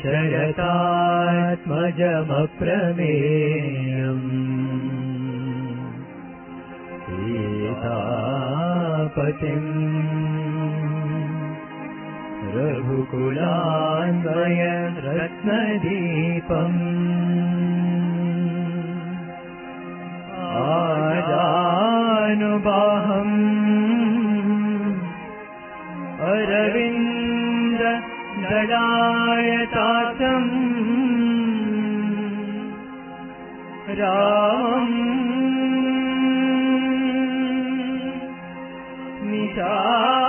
दशरथात्मजमप्रमेयम्। सीतापतिम्। रघुकुलान्वय रत्नदीपम् आदानुबाहम् अरविन्द रायतातं रामम्। निशा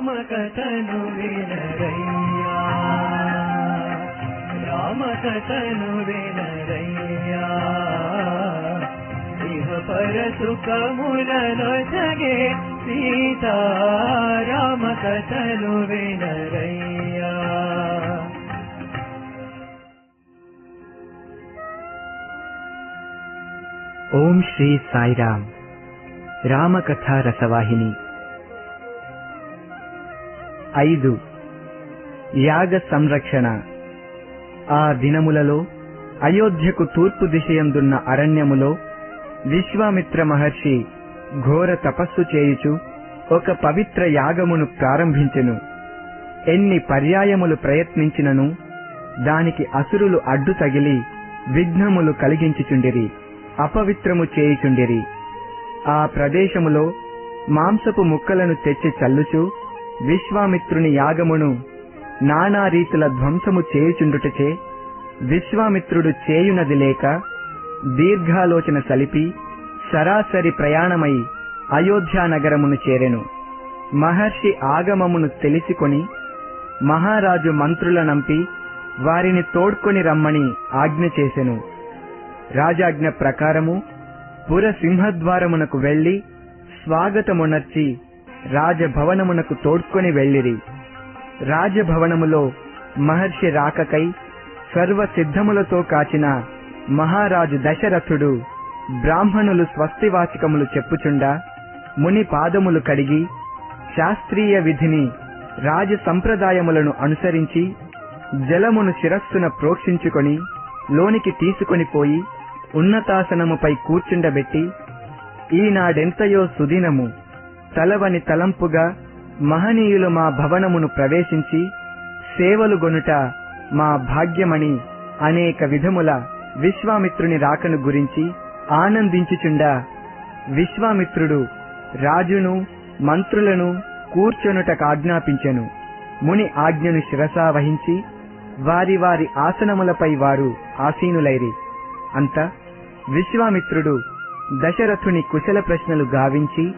రామకథను వినరయ్యా రామకథను వినరయ్యా ఇహ పర సుఖములలో జగే సీతా రామకథను వినరయ్యా ఓం శ్రీ సాయిరామ్ రామకథ రసవాహిని ఐదు. యాగ సంరక్షణ. ఆ దినములలో అయోధ్యకు తూర్పు దిశయందున్న అరణ్యములో విశ్వామిత్ర మహర్షి ఘోర తపస్సు చేయుచు ఒక పవిత్ర యాగమును ప్రారంభించెను. ఎన్ని పర్యాయములు ప్రయత్నించినను దానికి అసురులు అడ్డు తగిలి విఘ్నములు కలిగించుచుండిరి అపవిత్రము చేయుచుండిరి. ఆ ప్రదేశములో మాంసపు ముక్కలను తెచ్చి చల్లుచు విశ్వామిత్రుని యాగమును నానా రీతుల ధ్వంసము చేయుచుండుటచే విశ్వామిత్రుడు చేయునది లేక దీర్ఘాలోచన సలిపి సరాసరి ప్రయాణమై అయోధ్యానగరమును చేరెను. మహర్షి ఆగమమును తెలిసికొని మహారాజు మంత్రులనంపి వారిని తోడ్కొని రమ్మని ఆజ్ఞ చేసెను. రాజాజ్ఞ ప్రకారము పుర సింహద్వారమునకు వెళ్ళి స్వాగతమునర్చి రాజభవనమునకు తోడ్కొని వెళ్ళిరి. రాజభవనములో మహర్షి రాకకై సర్వ సిద్ధములతో కాచిన మహారాజు దశరథుడు బ్రాహ్మణులు స్వస్తివాచకములు చెప్పుచుండా ముని పాదములు కడిగి శాస్త్రీయ విధిని రాజ సంప్రదాయములను అనుసరించి జలమును శిరస్సున ప్రోక్షించుకొని లోనికి తీసుకొని పోయి ఉన్నతాసనముపై కూర్చుండబెట్టి ఈనాడెంతయో సుదినము. తలవని తలంపుగా మహనీయులు మా భవనమును ప్రవేశించి సేవలు గొనుట మా భాగ్యమని అనేక విధముల విశ్వామిత్రుని రాకను గురించి ఆనందించుచుండా విశ్వామిత్రుడు రాజును మంత్రులను కూర్చొనుటకు ఆజ్ఞాపించెను. ముని ఆజ్ఞను శిరసా వహించి వారి వారి ఆసనములపై వారు ఆసీనులైరి. అంత విశ్వామిత్రుడు దశరథుని కుశల ప్రశ్నలు గావించి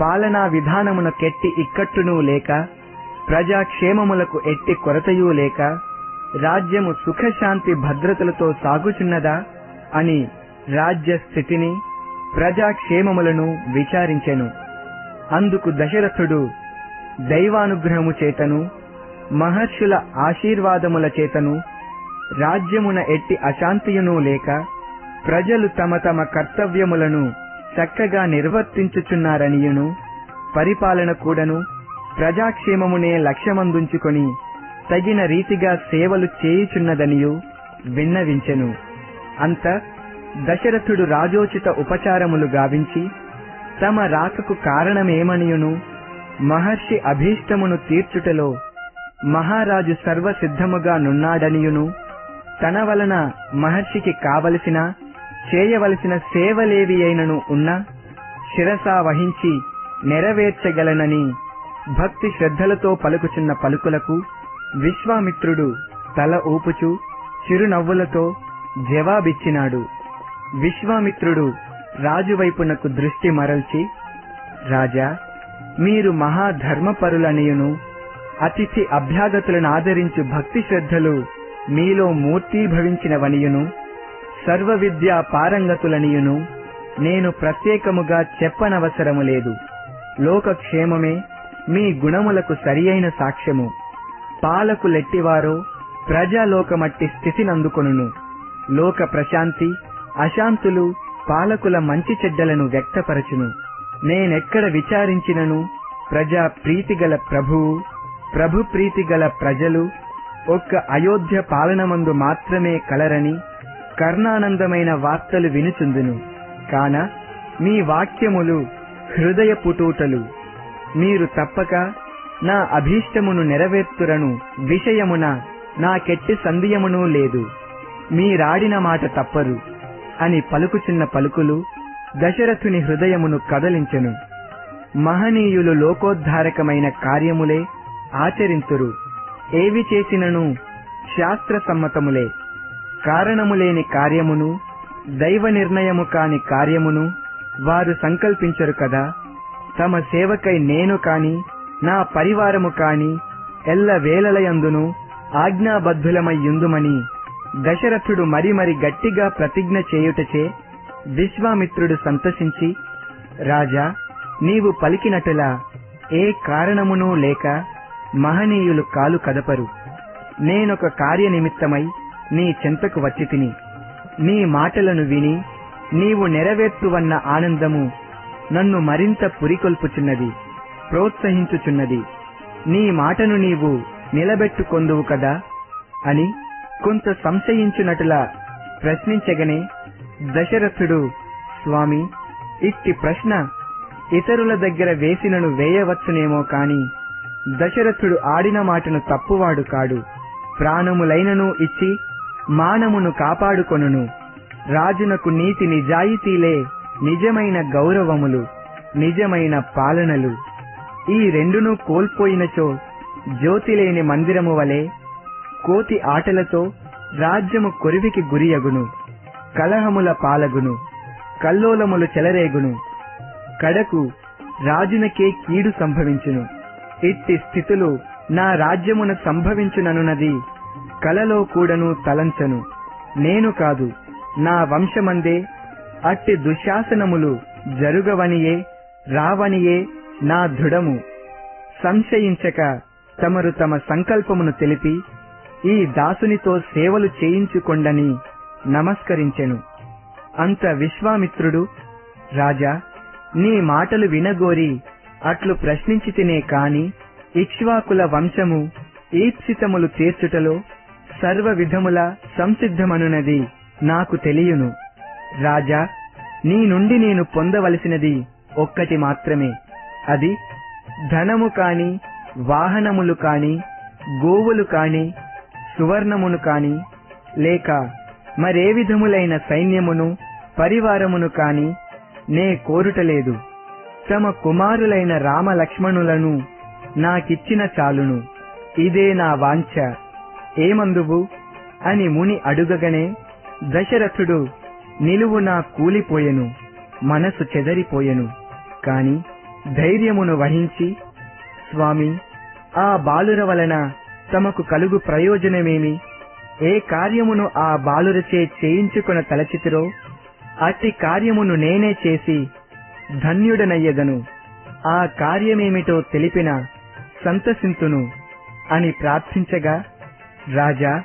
పాలనా విధానమున కెట్టి ఇక్కట్టునూ లేక ప్రజాక్షేమములకు ఎట్టి కొరతయూ లేక రాజ్యము సుఖశాంతి భద్రతలతో సాగుచున్నదా అని రాజ్య స్థితిని ప్రజాక్షేమములను విచారించెను. అందుకు దశరథుడు దైవానుగ్రహము చేతను మహర్షుల ఆశీర్వాదముల చేతను రాజ్యమున ఎట్టి అశాంతియునూ లేక ప్రజలు తమ తమ కర్తవ్యములను చక్కగా నిర్వర్తించుచున్నారనియును. పరిపాలన కూడను ప్రజాక్షేమమునే లక్ష్యమందుంచుకొని తగిన రీతిగా సేవలు చేయుచున్నదనియు విన్నవించెను. అంత దశరథుడు రాజోచిత ఉపచారములు గావించి తమ రాకకు కారణమేమనియును మహర్షి అభీష్టమును తీర్చుటలో మహారాజు సర్వసిద్ధముగా నున్నాడనియును తన వలన మహర్షికి కావలసిన చేయవలసిన సేవలేవి అయినను ఉన్నా శిరసా వహించి నెరవేర్చగలనని భక్తి శ్రద్ధలతో పలుకుచున్న పలుకులకు విశ్వామిత్రుడు తల ఊపుచూ చిరునవ్వులతో జవాబిచ్చినాడు. విశ్వామిత్రుడు రాజువైపునకు దృష్టి మరల్చి రాజా మీరు మహాధర్మపరులనియును అతిథి అభ్యాగతులను ఆదరించు భక్తి శ్రద్ధలు మీలో మూర్తీభవించినవనియును సర్వ విద్యా పారంగతులనియును నేను ప్రత్యేకముగా చెప్పనవసరము లేదు. లోకక్షేమమే మీ గుణములకు సరియైన సాక్ష్యము. పాలకులెట్టివారో ప్రజాలోకమట్టి స్థితినందుకొనును. లోక ప్రశాంతి అశాంతులు పాలకుల మంచి చెడ్డలను వ్యక్తపరచును. నేనెక్కడ విచారించినను? ప్రజా ప్రీతిగల ప్రభువు ప్రభు ప్రీతిగల ప్రజలు ఒక్క అయోధ్య పాలనమందు మాత్రమే కలరని కర్ణానందమైన వార్తలు వినుచుందును. కాన మీ వాక్యములు హృదయ పుటూటలు మీరు తప్పక నా అభీష్టమును నెరవేర్తురను విషయమున నాకెట్టి సందేహమునూ లేదు. మీరాడిన మాట తప్పరు. అని పలుకుచున్న పలుకులు దశరథుని హృదయమును కదలించెను. మహనీయులు లోకోద్ధారకమైన కార్యములే ఆచరింతురు. ఏవి చేసినను శాస్త్ర సమ్మతములే కారణము లేని కార్యమును దైవ నిర్ణయము కాని కార్యమును వారు సంకల్పించరు కదా. తమ సేవకై నేను కాని నా పరివారము కాని ఎల్ల వేలలయందును ఆజ్ఞాబద్ధులమయ్యుందుమని దశరథుడు మరి మరి గట్టిగా ప్రతిజ్ఞ చేయుటచే విశ్వామిత్రుడు సంతసించి రాజా నీవు పలికినట్టులా ఏ కారణమునూ లేక మహనీయులు కాలు కదపరు. నేనొక కార్యనిమిత్తమై నీ చెంతకు వచ్చి తిని. నీ మాటలను విని నీవు నెరవేర్తువన్న ఆనందము నన్ను మరింత పురికొల్పుచున్నది ప్రోత్సహించుచున్నది. నీ మాటను నీవు నిలబెట్టుకొందువు కదా అని కొంత సంశయించినటులా ప్రశ్నించగనే దశరథుడు స్వామి ఇట్టి ప్రశ్న ఇతరుల దగ్గర వేసినను వేయవచ్చునేమో కాని దశరథుడు ఆడిన మాటను తప్పువాడు కాడు. ప్రాణములైనను ఇచ్చి మానమును కాపాడుకొనును. రాజునకు నీతి నిజాయితీలే నిజమైన గౌరవములు నిజమైన పాలనలు. ఈ రెండును కోల్పోయినచో జ్యోతిలేని మందిరము వలె కోతి ఆటలతో రాజ్యము కొరివికి గురియగును. కలహముల పాలగును కల్లోలములు చెలరేగును. కడకు రాజునకే కీడు సంభవించును. ఇట్టి స్థితులు నా రాజ్యమున సంభవించుననున్నది. కలలో కూడను తలంచను. నేను కాదు నా వంశమందే అట్టి దుశ్శాసనములు జరుగవనియే రావనియే నా దృఢము. సంశయించక తమరు తమ సంకల్పమును తెలిపి ఈ దాసునితో సేవలు చేయించుకొండని నమస్కరించెను. అంత విశ్వామిత్రుడు రాజా నీ మాటలు వినగోరి అట్లు ప్రశ్నించితినే కాని ఇక్ష్వాకుల వంశము ఈప్సితములు తీర్చుటలో సర్వ విధముల సంసిద్ధమనున్నది నాకు తెలియను. రాజా నీ నుండి నేను పొందవలసినది ఒక్కటి మాత్రమే. అది ధనము కాని వాహనములు కాని గోవులు కాని సువర్ణమును కాని లేక మరే విధములైన సైన్యమును పరివారమును కాని నే కోరుటలేదు. తమ కుమారులైన రామలక్ష్మణులను నాకిచ్చిన చాలును. ఇదే నా వాంఛ. ఏమందువు? అని ముని అడుగగనే దశరథుడు నిలువునా కూలిపోయెను మనసు చెదరిపోయెను. కాని ధైర్యమును వహించి స్వామి ఆ బాలుర వలన తమకు కలుగు ప్రయోజనమేమి? ఏ కార్యమును ఆ బాలురచే చేయించుకొన తలచితిరో అట్టి కార్యమును నేనే చేసి ధన్యుడనయ్యదను. ఆ కార్యమేమిటో తెలిపిన సంతసింతును అని ప్రార్థించగా రాజా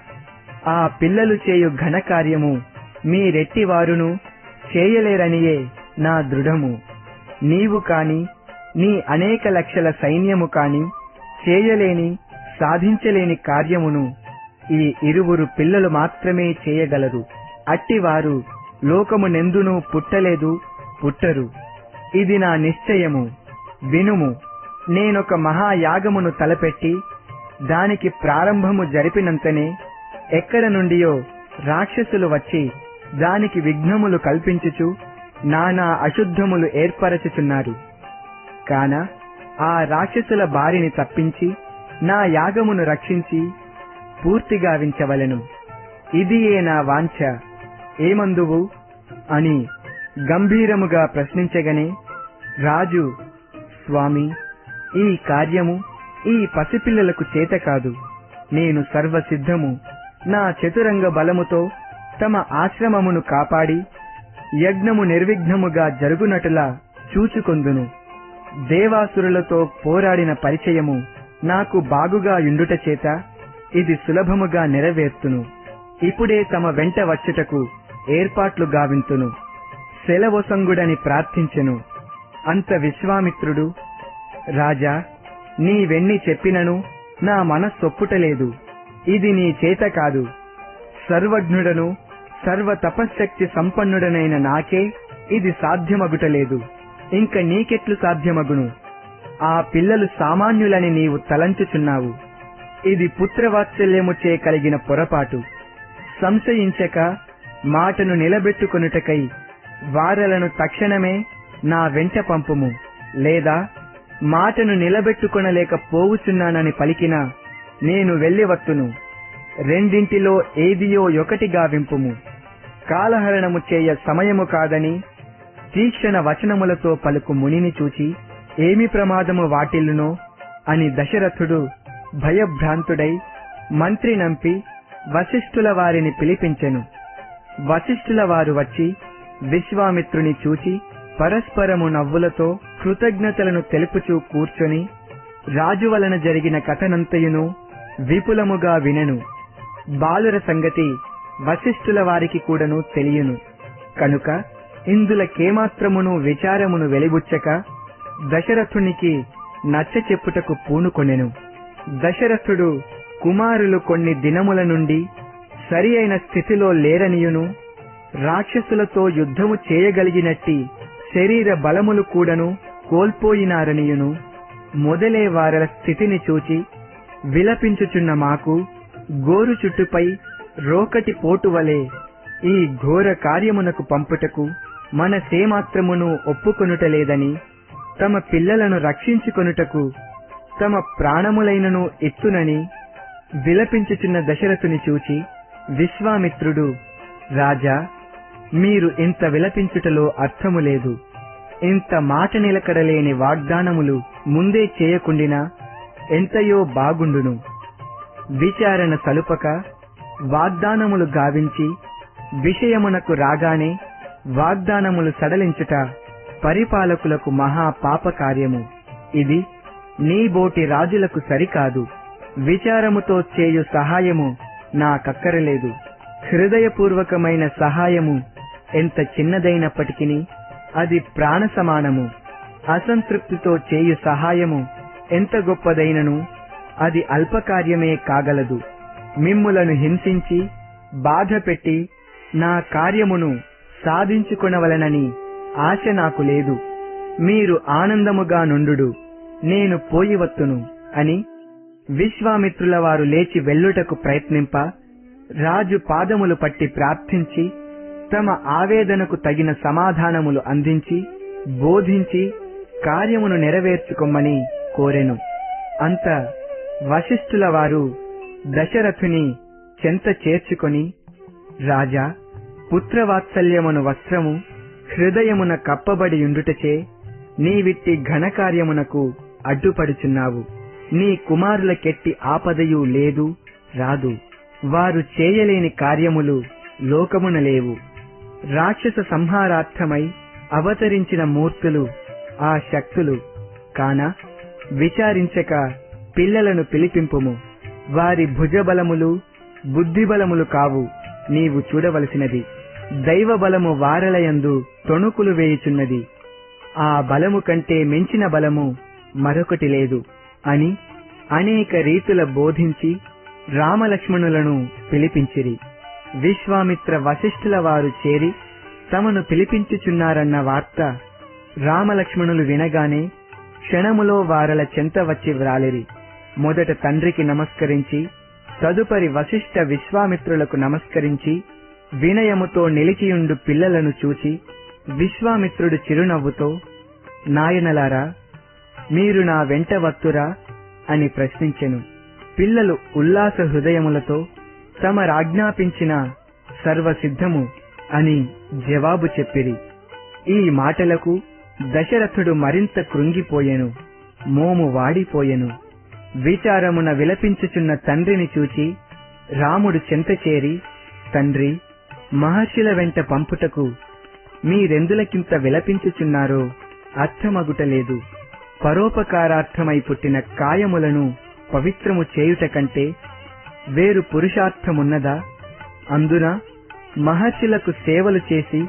ఆ పిల్లలు చేయు ఘనకార్యము మీరెట్టివారును చేయలేరనియే నా దృఢము. నీవు కాని నీ అనేక లక్షల సైన్యము కాని చేయలేని సాధించలేని కార్యమును ఈ ఇరువురు పిల్లలు మాత్రమే చేయగలరు. అట్టివారు లోకమునెందునూ పుట్టలేదు పుట్టరు. ఇది నా నిశ్చయము. వినుము నేనొక మహాయాగమును తలపెట్టి దానికి ప్రారంభము జరిపినంతనే ఎక్కడ నుండియో రాక్షసులు వచ్చి దానికి విఘ్నములు కల్పించుచు నానా అశుద్ధములు ఏర్పరచుచున్నారు. కాన ఆ రాక్షసుల బారిని తప్పించి నా యాగమును రక్షించి పూర్తిగా వించవలెను. ఇదియే నా వాంఛ. ఏమందువు? అని గంభీరముగా ప్రశ్నించగనే రాజు స్వామి ఈ కార్యము ఈ పసిపిల్లలకు చేత కాదు. నేను సర్వసిద్ధము. నా చతురంగ బలముతో తమ ఆశ్రమమును కాపాడి యజ్ఞము నిర్విఘ్నముగా జరుగునటులా చూచుకొందును. దేవాసురులతో పోరాడిన పరిచయము నాకు బాగుగా యుండుట చేత ఇది సులభముగా నెరవేర్తును. ఇప్పుడే తమ వెంట వచ్చుటకు ఏర్పాట్లు గావింతును. సెలవొసంగుడని ప్రార్థించెను. అంత విశ్వామిత్రుడు రాజా నీవెన్ని చెప్పినను నా మనస్సొప్పుటలేదు. ఇది నీ చేత కాదు. సర్వజ్ఞుడను సర్వ తపశ్శక్తి సంపన్నుడనైన నాకే ఇది సాధ్యమగుటలేదు. ఇంక నీకెట్లు సాధ్యమగును? ఆ పిల్లలు సామాన్యులని నీవు తలంచుచున్నావు. ఇది పుత్రవాత్సల్యముచే కలిగిన పొరపాటు. సంశయించక మాటను నిలబెట్టుకొనుటకై వారలను తక్షణమే నా వెంట పంపుము. లేదా మాటను నిలబెట్టుకొనలేక పోవుచున్నానని పలికినా నేను వెళ్ళివత్తును. రెండింటిలో ఏదియో ఒకటి గావింపుము. కాలహరణము చేయ సమయము కాదని తీక్షణ వచనములతో పలుకు మునిని చూచి ఏమి ప్రమాదము వాటిల్లునో? అని దశరథుడు భయభ్రాంతుడై మంత్రి నంపి వశిష్ఠుల వారిని పిలిపించెను. వశిష్ఠుల వారు వచ్చి విశ్వామిత్రుని చూచి పరస్పరము నవ్వులతో కృతజ్ఞతలను తెలుపుచూ కూర్చొని రాజు వలన జరిగిన కథనంతయును విపులముగా వినెను. బాలుర సంగతి వశిష్ఠుల వారికి కూడాను తెలియను. కనుక ఇందులకేమాత్రమును విచారమును వెలిబుచ్చక దశరథునికి నచ్చ చెప్పుటకు పూనుకొనెను. దశరథుడు కుమారులు కొన్ని దినముల నుండి సరి అయిన స్థితిలో లేరనియును రాక్షసులతో యుద్ధము చేయగలిగినట్టి శరీర బలములు కూడాను కోల్పోయినారనియును. మొదలే వారల స్థితిని చూచి విలపించుచున్న మాకు గోరు చుట్టుపై రోకటి పోటు వలె ఈ ఘోర కార్యమునకు పంపుటకు మన సేమాత్రమును ఒప్పుకొనుటలేదని తమ పిల్లలను రక్షించుకొనుటకు తమ ప్రాణములైనను ఎత్తునని విలపించుచున్న దశరథుని చూచి విశ్వామిత్రుడు రాజా మీరు ఇంత విలపించుటలో అర్థము లేదు ఇంత మాట నిలకడలేని వాగ్దానములు ముందే చేయకుండినా ఎంతయో బాగుండును. విచారణ సలుపక వాగ్దానములు గావించి విషయమునకు రాగానే వాగ్దానములు సడలించుట పరిపాలకులకు మహా పాపకార్యము. ఇది నీ బోటి రాజులకు సరికాదు. విచారముతో చేయు సహాయము నాకక్కరలేదు. హృదయపూర్వకమైన సహాయము ఎంత చిన్నదైనప్పటికీ అది ప్రాణ సమానము అసంతృప్తితో చేయు సహాయము ఎంత గొప్పదైనను అది అల్పకార్యమే కాగలదు. మిమ్ములను హింసించి బాధ పెట్టి నా కార్యమును సాధించుకొనవలనని ఆశ నాకు లేదు. మీరు ఆనందముగా నుండు నేను పోయివత్తును అని విశ్వామిత్రుల వారు లేచి వెళ్ళుటకు ప్రయత్నింప రాజు పాదములు పట్టి ప్రార్థించి తమ ఆవేదనకు తగిన సమాధానములు అందించి బోధించి కార్యమును నెరవేర్చుకోమని కోరెను. అంత వశిష్ఠుల వారు దశరథుని చెంత చేర్చుకొని రాజా పుత్రవాత్సల్యమును వస్త్రము హృదయమున కప్పబడి ఉండుటచే నీవిట్టి ఘనకార్యమునకు అడ్డుపడుచున్నావు. నీ కుమారులకెట్టి ఆపదయు లేదు రాదు. వారు చేయలేని కార్యములు లోకమున లేవు. రాక్షస సంహారార్థమై అవతరించిన మూర్తులు ఆ శక్తులు. కాన విచారించక పిల్లలను పిలిపింపుము. వారి భుజబలములు బుద్ధిబలములు కావు. నీవు చూడవలసినది. దైవ బలము వారలయందు తొణుకులు వేయుచున్నది. ఆ బలము కంటే మించిన బలము మరొకటి లేదు అని అనేక రీతుల బోధించి రామలక్ష్మణులను పిలిపించిరి. విశ్వామిత్ర వశిష్ఠుల వారు చేరి తమను పిలిపించుచున్నారన్న వార్త రామలక్ష్మణులు వినగానే క్షణములో వారల చెంత వచ్చి వ్రాలిరి. మొదట తండ్రికి నమస్కరించి తదుపరి వశిష్ఠ విశ్వామిత్రులకు నమస్కరించి వినయముతో నిలిచియుండు పిల్లలను చూచి విశ్వామిత్రుడు చిరునవ్వుతో నాయనలారా మీరు నా వెంట వత్తురా అని ప్రశ్నించెను. పిల్లలు ఉల్లాస హృదయములతో తమరాజ్ఞాపించిన సర్వసిద్ధము అని జవాబు చెప్పిరి. ఈ మాటలకు దశరథుడు మరింత కృంగిపోయెను మోము వాడిపోయెను. విచారమున విలపించుచున్న తండ్రిని చూచి రాముడు చెంతచేరి తండ్రి మహర్షుల వెంట పంపుటకు మీరెందులకింత విలపించుచున్నారో అర్థమగుటలేదు. పరోపకారార్థమై పుట్టిన కాయములను పవిత్రము చేయుట కంటే వేరు పురుషార్థమున్నదా? అందున మహర్షులకు సేవలు చేసి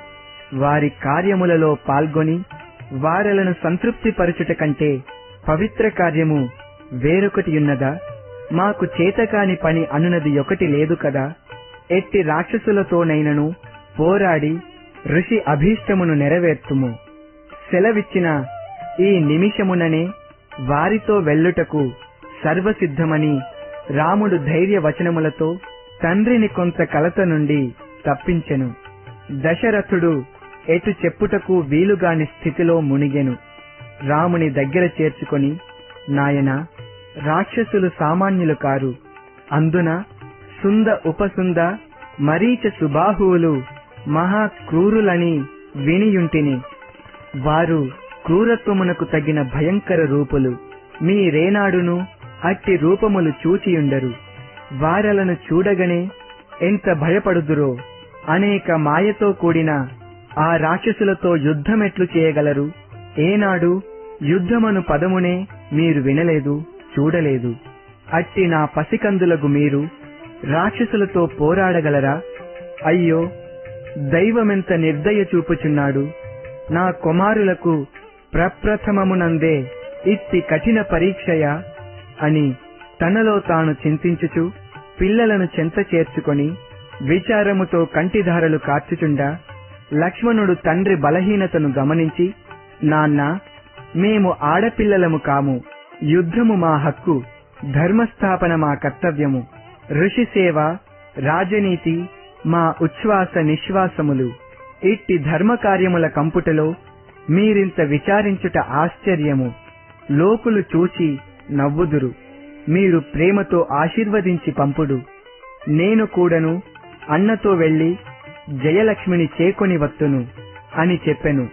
వారి కార్యములలో పాల్గొని వారలను సంతృప్తిపరచుట కంటే పవిత్ర కార్యము వేరొకటి ఉన్నదా మాకు చేతకాని పని అనునది ఒకటి లేదు కదా? ఎట్టి రాక్షసులతోనైనను పోరాడి ఋషి అభీష్టమును నెరవేర్తుము. సెలవిచ్చిన ఈ నిమిషముననే వారితో వెళ్ళుటకు సర్వసిద్ధమని రాముడు ధైర్య వచనములతో తండ్రిని కొంత కలత నుండి తప్పించెను. దశరథుడు ఎటు చెప్పుటకు వీలుగాని స్థితిలో మునిగెను. రాముని దగ్గర చేర్చుకొని నాయనా రాక్షసులు సామాన్యులు కారు. అందున సుంద ఉపసుంద మరీచ సుబాహువులు మహాక్రూరులని వినియుంటిని. వారు క్రూరత్వమునకు తగిన భయంకర రూపులు. మీరేనాడును అట్టి రూపములు చూచియుండరు. వారలను చూడగనే ఎంత భయపడుదురో అనేక మాయతో కూడిన ఆ రాక్షసులతో యుద్ధమెట్లు చేయగలరు. ఏనాడు యుద్ధమను పదమునే మీరు వినలేదు చూడలేదు. అట్టి నా పసికందులకు మీరు రాక్షసులతో పోరాడగలరా? అయ్యో దైవమెంత నిర్దయ చూపుచున్నాడు. నా కుమారులకు ప్రప్రథమమునందే ఇట్టి కఠిన పరీక్షయా? అని తనలో తాను చింతించుచు పిల్లలను చెంత చేర్చుకొని విచారముతో కంటిధారలు కార్చుచుండా లక్ష్మణుడు తండ్రి బలహీనతను గమనించి నాన్న మేము ఆడపిల్లలము కాము. యుద్ధము మా హక్కు. ధర్మస్థాపన మా కర్తవ్యము. ఋషి సేవ రాజనీతి మా ఉచ్ఛ్వాస నిశ్వాసములు. ఇట్టి ధర్మకార్యముల కంపుటలో మీరింత విచారించుట ఆశ్చర్యము. లోకులు చూచి నవ్వుదురు. మీరు ప్రేమతో ఆశీర్వదించి పంపుడు. నేను కూడను అన్నతో వెళ్ళి జయలక్ష్మిని చేకొని వత్తును అని చెప్పెను.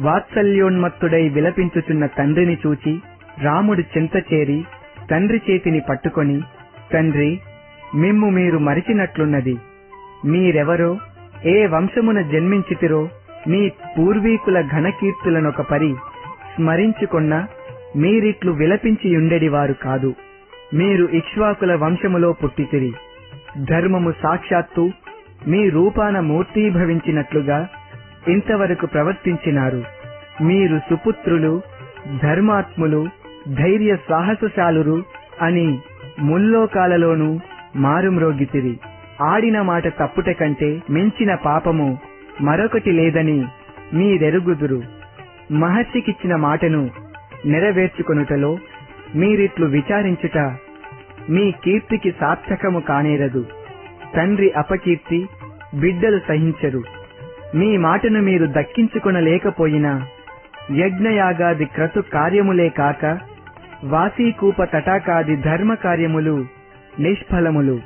వాత్సల్యోన్మత్తుడై విలపించుచున్న తండ్రిని చూచి రాముడు చింత చేరి తండ్రి చేతిని పట్టుకొని తండ్రి మిమ్ము మీరు మరిచినట్లున్నది. మీరెవరో ఏ వంశమున జన్మించితిరో మీ పూర్వీకుల ఘనకీర్తులనొక పరి స్మరించుకున్న మీరిట్లు విలపించియుండెడివారు కాదు. మీరు ఇక్ష్వాకుల వంశములో పుట్టితిరి. ధర్మము సాక్షాత్తు మీ రూపాన మూర్తీభవించినట్లుగా ఇంతవరకు ప్రవర్తించినారు. మీరు సుపుత్రులు ధర్మాత్ములు ధైర్య సాహసశాలురు అని ముల్లోకాలలోనూ మారుమ్రోగితిరి. ఆడిన మాట తప్పుట కంటే మించిన పాపము మరొకటి లేదని మీరెరుగుదురు. మహర్షికిచ్చిన మాటను నెరవేర్చుకొనుటలో మీరిట్లు విచారించుట మీ కీర్తికి సార్థకము కానేరదు. తండ్రి అపకీర్తి బిడ్డలు సహించరు. మీ మాటను మీరు దక్కించుకొనలేకపోయినా యజ్ఞయాగాది క్రతు కార్యములే కాక వాసీకూప తటాకాది ధర్మ కార్యములు నిష్ఫలములు.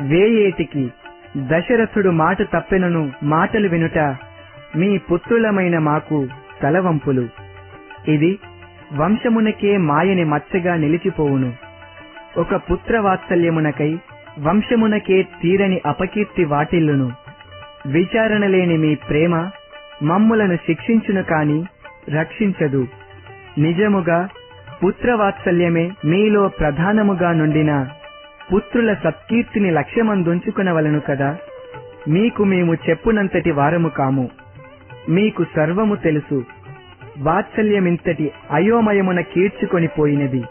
వేయేటికి దశరథుడు మాట తప్పెనను మాటలు వినుట మీ పుత్రులమైన మాకు తలవంపులు. ఇది వంశమునకే మాయని మచ్చగా నిలిచిపోవును. ఒక పుత్రవాత్సల్యమునకై వంశమునకే తీరని అపకీర్తి వాటిల్లును. విచారణ లేని మీ ప్రేమ మమ్ములను శిక్షించును కాని రక్షించదు. నిజముగా పుత్రవాత్సల్యమే మీలో ప్రధానముగా నుండిన పుత్రుల సత్కీర్తిని లక్ష్యమందుంచుకునవలను కదా. మీకు మేము చెప్పునంతటి వారము కాము. మీకు సర్వము తెలుసు. వాత్సల్యమింతటి అయోమయమున కీడ్చుకొని పోయినది.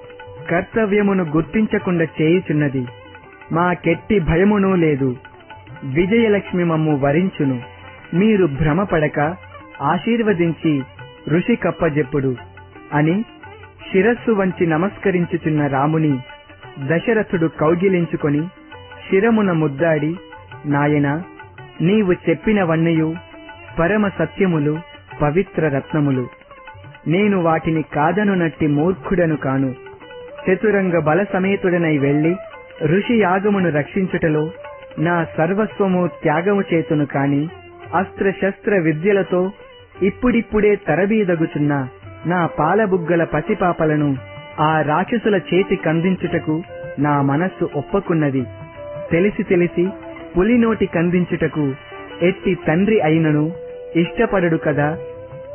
కర్తవ్యమును గుర్తించకుండా చేయుచున్నది. మా కెట్టి భయమునూ లేదు. విజయలక్ష్మి మమ్ము వరించును. మీరు భ్రమపడక ఆశీర్వదించి ఋషి కప్పజెప్పుడు అని శిరస్సు వంచి నమస్కరించుచున్న రాముని దశరథుడు కౌగిలించుకొని శిరమున ముద్దాడి నాయనా నీవు చెప్పినవన్నయు పరమ సత్యములు పవిత్ర రత్నములు. నేను వాటిని కాదనునట్టి మూర్ఖుడను కాను. చతురంగ బల సమేతుడనై వెళ్ళి ఋషి యాగమును రక్షించుటలో నా సర్వస్వము త్యాగము చేతును కాని అస్త్ర శస్త్ర విద్యలతో ఇప్పుడిప్పుడే తరబీదగుచున్న నా పాలబుగ్గల పసిపాపలను ఆ రాక్షసుల చేతి కందించుటకు నా మనస్సు ఒప్పకున్నది. తెలిసి తెలిసి పులి నోటి కందించుటకు ఎట్టి తండ్రి అయినను ఇష్టపడడు కదా?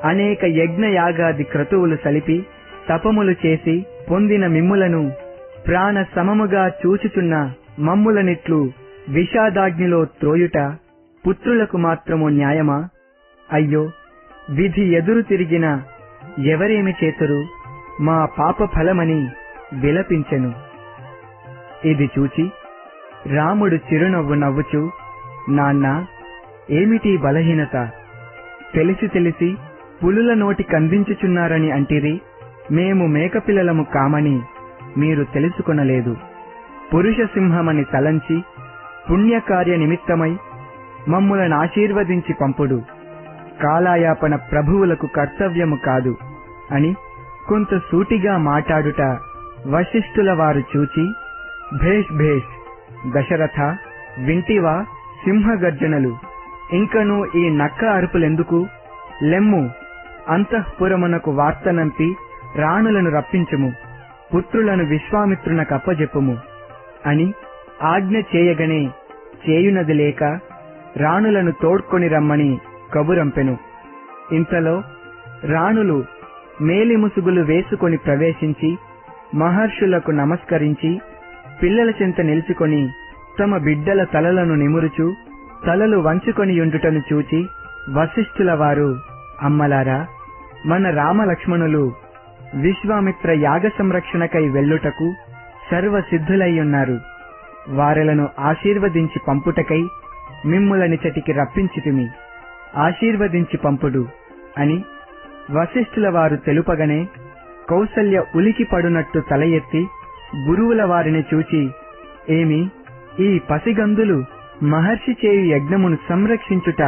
అనేక యజ్ఞ యాగాది క్రతువులు సలిపి తపములు చేసి పొందిన మిమ్ములను ప్రాణ సమముగా చూచుచున్న మమ్ములనిట్లు విషాదాగ్నిలో త్రోయుట పుత్రులకు మాత్రము న్యాయమా? అయ్యో విధి ఎదురు తిరిగిన ఎవరేమి చేతురు? మా పాప ఫలమని విలపించెను. ఇది చూచి రాముడు చిరునవ్వు నవ్వుచు నాన్నా ఏమిటి బలహీనత? తెలిసి తెలిసి పులుల నోటి కందించుచున్నారని అంటిరి మేము మేకపిల్లలము కామని మీరు తెలుసుకొనలేదు. పురుష సింహమని తలంచి పుణ్యకార్య నిమిత్తమై మమ్ములను ఆశీర్వదించి పంపుడు. కాలాయాపన ప్రభువులకు కర్తవ్యము కాదు అని కొంత సూటిగా మాట్లాడుట వశిష్ఠుల వారు చూచి భేష్ భేష్ దశరథ వింటివా సింహగర్జనలు ఇంకను ఈ నక్క అరుపులెందుకు? లెమ్ము అంతఃపురమునకు వార్తనంపి రాణులను రప్పించుము పుత్రులను విశ్వామిత్రునకు కప్పజెప్పుము అని ఆజ్ఞ చేయగనే చేయునది లేక రాణులను తోడ్కొని రమ్మని కబురంపెను. ఇంతలో రాణులు మేలిముసుగులు వేసుకొని ప్రవేశించి మహర్షులకు నమస్కరించి పిల్లల చెంత నిలుచుకొని తమ బిడ్డల తలలను నిమురుచు తలలు వంచుకొనియుండుటను చూచి వశిష్ఠుల వారు అమ్మలారా మన రామలక్ష్మణులు విశ్వామిత్ర యాగ సంరక్షణకై వెళ్ళుటకు సర్వసిద్ధులయ్యున్నారు. వారలను ఆశీర్వదించి పంపుటకై మిమ్ములనిచటికి రప్పించితిమి. ఆశీర్వదించి పంపుడు అని వశిష్ఠుల వారు తెలుపగనే కౌసల్య ఉలికి పడునట్టు తల ఎత్తి గురువుల వారిని చూచి ఏమి ఈ పసిగందులు మహర్షి చేయు యజ్ఞమును సంరక్షించుట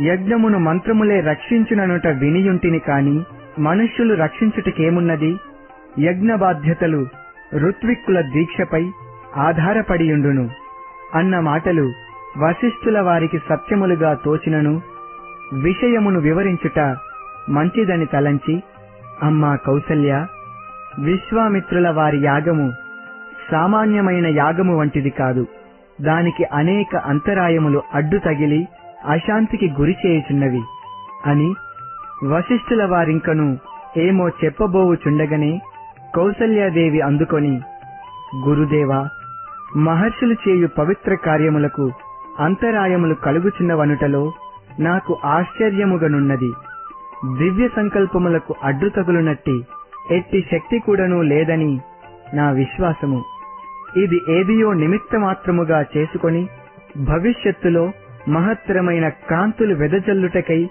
యజ్ఞమును మంత్రములే రక్షించుననుట వినియుంటిని కాని మనుష్యులు రక్షించుటకేమున్నది? యజ్ఞ బాధ్యతలు ఋత్విక్కుల దీక్షపై ఆధారపడియుండును. అన్న మాటలు వశిష్ఠుల వారికి సత్యములుగా తోచినను. విషయమును వివరించుట మంచిదని తలంచి అమ్మా కౌసల్య విశ్వామిత్రుల వారి యాగము సామాన్యమైన యాగము వంటిది కాదు. దానికి అనేక అంతరాయములు అడ్డు తగిలి అశాంతికి గురి చేయుచున్నవి అని వశిష్ఠుల వారింకను ఏమో చెప్పబోవుచుండగనే కౌసల్యాదేవి అందుకొని గురుదేవా మహర్షులు చేయు పవిత్ర కార్యములకు అంతరాయములు కలుగుచున్నవనుటలో నాకు ఆశ్చర్యముగనున్నది. దివ్య సంకల్పములకు అడ్డు తగులునట్టి ఎట్టి శక్తి కూడాను లేదని నా విశ్వాసము. ఇది ఏదియో నిమిత్తమాత్రముగా చేసుకొని భవిష్యత్తులో మహత్తరమైన కాంతులు వెదజల్లుటకై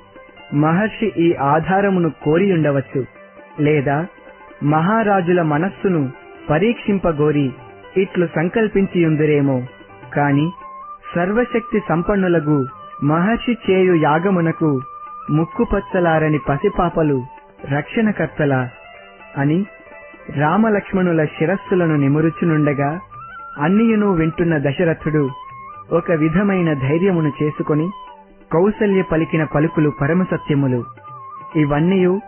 మహర్షి ఈ ఆధారమును కోరియుండవచ్చు. లేదా మహారాజుల మనస్సును పరీక్షింపగోరి ఇట్లు సంకల్పించియుందురేమో. కాని సర్వశక్తి సంపన్నులగు మహర్షి చేయు యాగమునకు ముక్కుపచ్చలారని పసిపాపలు రక్షణకర్తల అని రామలక్ష్మణుల శిరస్సులను నిమురుచునుండగా అన్నియును వింటున్న దశరథుడు ఒక విధమైన ధైర్యమును చేసుకొని కౌసల్య పలికిన పలుకులు పరమసత్యములు. ఇవన్నీయు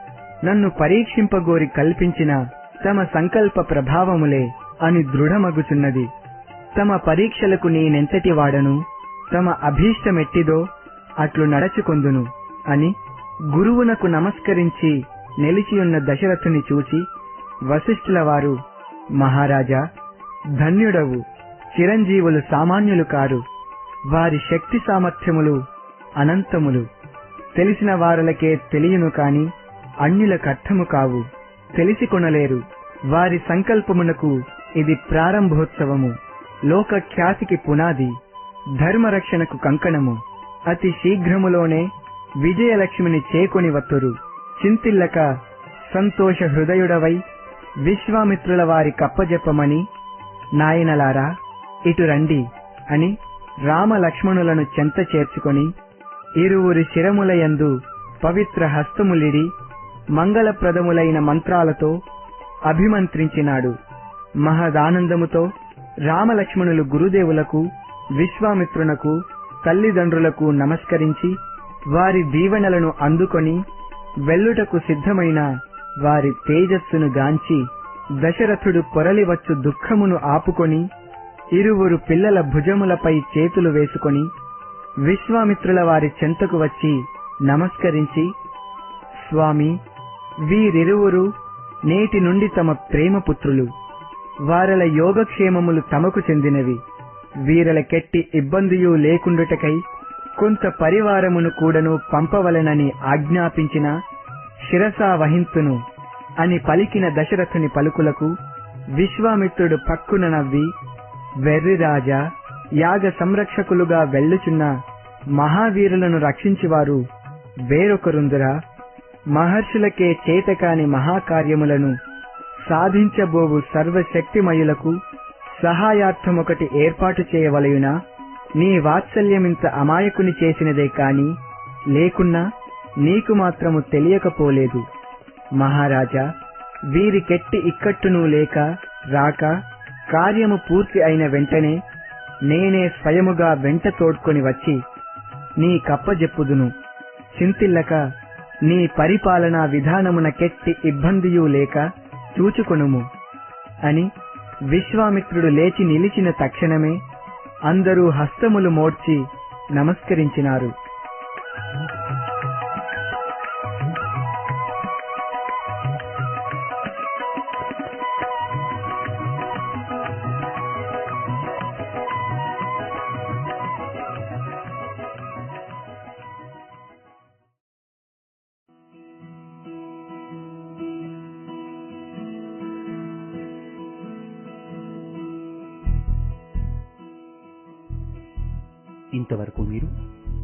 నన్ను పరీక్షింపగోరి కల్పించిన తమ సంకల్ప ప్రభావములే అని దృఢమగుచున్నది. తమ పరీక్షలకు నేనెంతటి వాడను? తమ అభీష్టమెట్టిదో అట్లు నడచుకొందును అని గురువునకు నమస్కరించి నిలిచియున్న దశరథుని చూచి వశిష్ఠుల వారు మహారాజా ధన్యుడవు. చిరంజీవులు సామాన్యులు కారు. వారి శక్తి సామర్థ్యములు అనంతములు. తెలిసిన వారలకే తెలియను కాని అన్యులకర్థము కావు. తెలిసి కొనలేరు. వారి సంకల్పమునకు ఇది ప్రారంభోత్సవము. లోక ఖ్యాతికి పునాది. ధర్మరక్షణకు కంకణము. అతి శీఘ్రములోనే విజయలక్ష్మిని చేకొని వత్తురు చింతిల్లక సంతోష హృదయుడవై విశ్వామిత్రుల వారి కప్పజెప్పమని నాయనలారా ఇటు రండి అని రామ లక్ష్మణులను చెంత చేర్చుకొని ఇరువురి శిరములయందు పవిత్ర హస్తములిడి మంగళప్రదములైన మంత్రాలతో అభిమంత్రించినాడు. మహదానందముతో రామలక్ష్మణులు గురుదేవులకు విశ్వామిత్రునకు తల్లిదండ్రులకు నమస్కరించి వారి దీవెనలను అందుకొని వెల్లుటకు సిద్ధమైన వారి తేజస్సును గాంచి దశరథుడు కొరలివచ్చు దుఃఖమును ఆపుకొని ఇరువురు పిల్లల భుజములపై చేతులు వేసుకొని విశ్వామిత్రుల వారి చెంతకు వచ్చి నమస్కరించి స్వామి వీరిరువురు నేటి నుండి తమ ప్రేమ పుత్రులు వారల యోగక్షేమములు తమకు చెందినవి. వీరల కెట్టి ఇబ్బందియు లేకుండుటకై కొంత పరివారమును కూడను పంపవలెనని ఆజ్ఞాపించిన శిరసా వహింతును అని పలికిన దశరథుని పలుకులకు విశ్వామిత్రుడు పక్కున నవ్వి వెర్రిరాజా యాగ సంరక్షకులుగా వెళ్ళుచున్న మహావీరులను రక్షించివారు వేరొకరుందురా. మహర్షులకే చేతకాని మహాకార్యములను సాధించబోవు సర్వశక్తిమయులకు సహాయార్థమొకటి ఏర్పాటు చేయవలయునా? నీ వాత్సల్యమింత అమాయకుని చేసినదే కాని లేకున్నా నీకు మాత్రము తెలియకపోలేదు. మహారాజా వీరికెట్టి ఇక్కట్టును లేక రాక కార్యము పూర్తి అయిన వెంటనే నేనే స్వయముగా వెంట తోడ్కొని వచ్చి నీ కప్పజెప్పుదును. చింతిల్లక నీ పరిపాలనా విధానమున కెట్టి ఇబ్బందియు లేక చూచుకొనుము అని విశ్వామిత్రుడు లేచి నిలిచిన తక్షణమే అందరూ హస్తములు మోడ్చి నమస్కరించినారు.